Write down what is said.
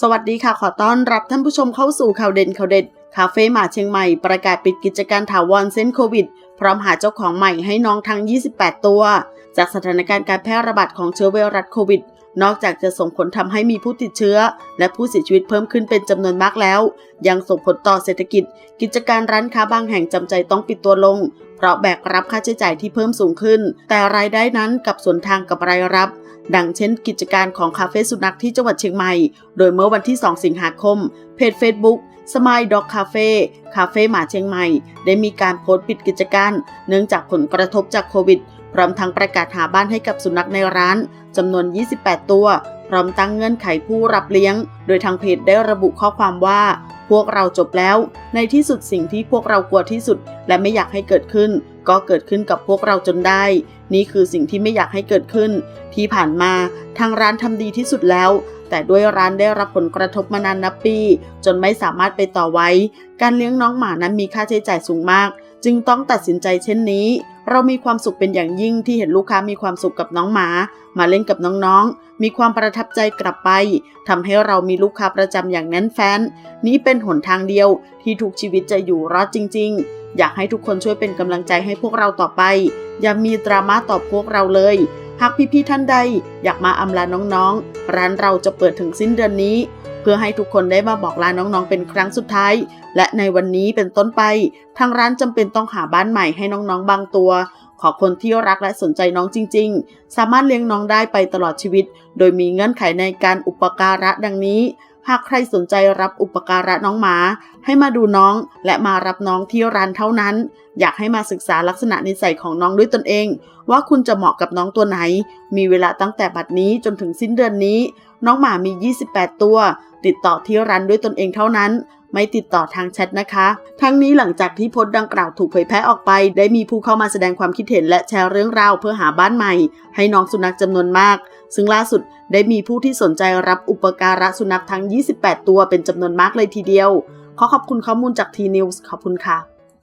สวัสดีค่ะ ขอต้อนรับท่านผู้ชมเข้าสู่ข่าวเด่นข่าวเด็ด คาเฟ่หมาเชียงใหม่ประกาศปิดกิจการถาวรเส้นโควิด พร้อมหาเจ้าของใหม่ให้น้องทั้ง 28 ตัว จากสถานการณ์การแพร่ระบาดของเชื้อไวรัสโควิด นอกจากจะส่งผลทำให้มีผู้ติดเชื้อ และผู้เสียชีวิตเพิ่มขึ้นเป็นจำนวนมากแล้ว ยังส่งผลต่อเศรษฐกิจ กิจการร้านค้าบางแห่งจำใจต้องปิดตัวลง เพราะแบกรับค่าใช้จ่ายที่เพิ่มสูงขึ้น แต่รายได้นั้นกับส่วนทางกับรายรับ ดังเช่นกิจการของคาเฟ่สุนัขที่จังหวัดเชียงใหม่ โดยเมื่อวันที่ 2 สิงหาคม เพจ Facebook Smile Dog Cafe คาเฟ่หมาเชียงใหม่ ได้มีการโพสต์ปิดกิจการ เนื่องจากผลกระทบจากโควิด พร้อมทั้งประกาศหาบ้านให้กับสุนัขในร้านจำนวน 28 ตัว พร้อมตั้งเงื่อนไขผู้รับเลี้ยง โดยทางเพจได้ระบุข้อความว่า พวกเราจบแล้ว ในที่สุดสิ่งที่พวกเรากลัวที่สุด และไม่อยากให้เกิดขึ้น ก็เกิดขึ้นกับพวกเราจนได้ นี่คือสิ่งที่ไม่อยากให้เกิดขึ้น ที่ผ่านมาทางร้านทำดีที่สุดแล้ว แต่ด้วยร้านได้รับผลกระทบมานานนับปี จนไม่สามารถไปต่อไว้ การเลี้ยงน้องหมานั้นมีค่าใช้จ่ายสูงมาก จึงต้องตัดสินใจเช่นนี้ เรามีความสุขเป็นอย่างยิ่งที่เห็นลูกค้ามีความสุขกับน้องหมา มาเล่นกับน้องๆ มีความประทับใจกลับไปทำให้เรามีลูกค้าประจำอย่างแน่นแฟ้น นี้เป็นหนทางเดียวที่ทุกชีวิตจะอยู่รอดจริง ๆ อยากให้ทุกคนช่วยเป็นกำลังใจให้พวกเราต่อไป อย่ามีดราม่าต่อพวกเราเลย หากพี่ๆท่านใดอยากมาอำลาน้องๆ ร้านเราจะเปิดถึงสิ้นเดือนนี้ เพื่อให้ทุกคนได้มาบอกลาน้องๆ เป็นครั้งสุดท้าย และในวันนี้เป็นต้นไป ทางร้านจำเป็นต้องหาบ้านใหม่ให้น้องๆ บางตัว ขอคนที่รักและสนใจน้องจริง ๆ สามารถเลี้ยงน้องได้ไปตลอดชีวิต โดยมีเงื่อนไขในการอุปการะดังนี้ หากใครสนใจรับอุปการะน้องหมา ให้มาดูน้องและมารับน้องที่ร้านเท่านั้น อยากให้มาศึกษาลักษณะนิสัยของน้องด้วยตนเอง ว่าคุณจะเหมาะกับน้องตัวไหน มีเวลาตั้งแต่บัดนี้จนถึงสิ้นเดือนนี้ น้องหมามี 28 ตัว ติดต่อที่ร้านด้วยตนเองเท่านั้นไม่ติดต่อทางแชทนะคะ ทั้งนี้หลังจากที่โพสต์ดังกล่าวถูกเผยแพร่ออกไป ได้มีผู้เข้ามาแสดงความคิดเห็นและแชร์เรื่องราวเพื่อหาบ้านใหม่ ให้น้องสุนัขจำนวนมาก ซึ่งล่าสุดได้มีผู้ที่สนใจรับอุปการะสุนัขทั้ง 28 ตัวเป็นจำนวนมากเลยทีเดียว ขอขอบคุณข้อมูลจากทีนิวส์ขอบคุณค่ะ